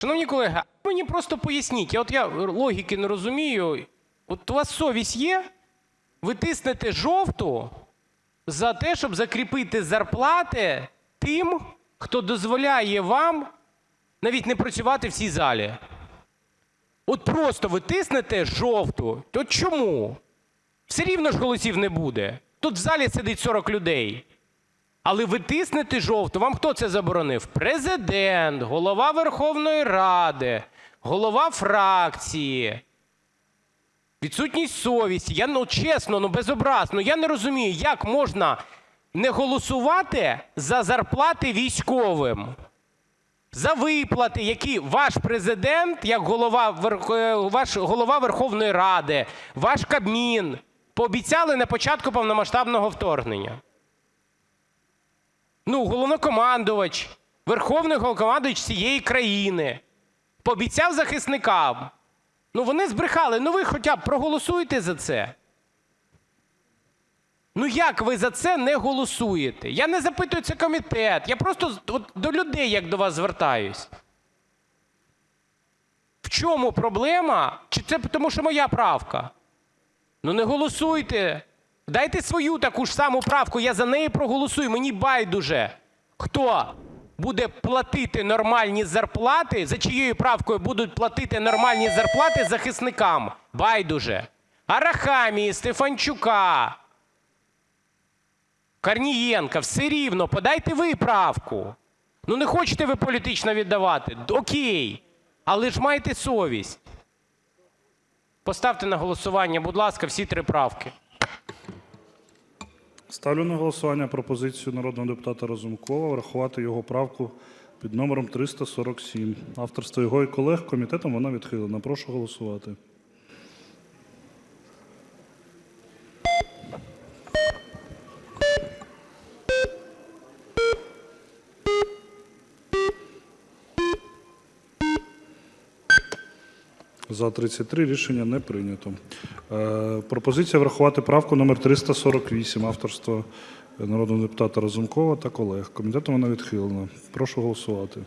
Шановні колеги, мені просто поясніть, от я логіки не розумію. От у вас совість є? Ви тиснете жовту за те, щоб закріпити зарплати тим, хто дозволяє вам навіть не працювати в цій залі. От просто ви тиснете жовту. От чому? Все рівно ж голосів не буде. Тут в залі сидить 40 людей. Але ви тиснете жовту. Вам хто це заборонив? Президент, голова Верховної Ради, голова фракції. Відсутність совісті. Я ну чесно, ну без образ. Ну я не розумію, як можна не голосувати за зарплати військовим, за виплати, які ваш президент, як голова, е, ваш голова Верховної Ради, ваш Кабмін пообіцяли на початку повномасштабного вторгнення. Ну, головнокомандувач, верховний головнокомандувач цієї країни пообіцяв захисникам. Ну, вони збрехали. Ну, ви хоча б проголосуйте за це. Ну, як ви за це не голосуєте? Я не запитую це комітет. Я просто от, до людей як до вас звертаюсь. В чому проблема? Чи це тому, що моя правка? Ну не голосуйте. Дайте свою таку ж саму правку, я за неї проголосую. Мені байдуже, хто буде платити нормальні зарплати, за чиєю правкою будуть платити нормальні зарплати захисникам. Байдуже. Арахамії, Стефанчука, Корнієнка, все рівно, подайте ви правку. Ну не хочете ви політично віддавати? Окей. Але ж майте совість. Поставте на голосування, будь ласка, всі три правки. Ставлю на голосування пропозицію народного депутата Разумкова врахувати його правку під номером 347. Авторство його і колег. Комітетом вона відхилена. Прошу голосувати. За 33 рішення не прийнято. Е, пропозиція врахувати правку номер 348 авторства народного депутата Разумкова та колег. Комітетом вона відхилена. Прошу голосувати.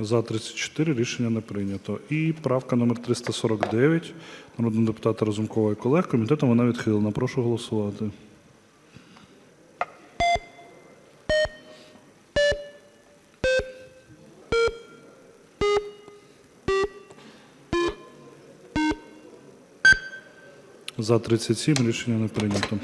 За 34 рішення не прийнято. І правка номер 349 народного депутата Разумкова і колег. Комітетом вона відхилена. Прошу голосувати. За 37 рішення не прийнято.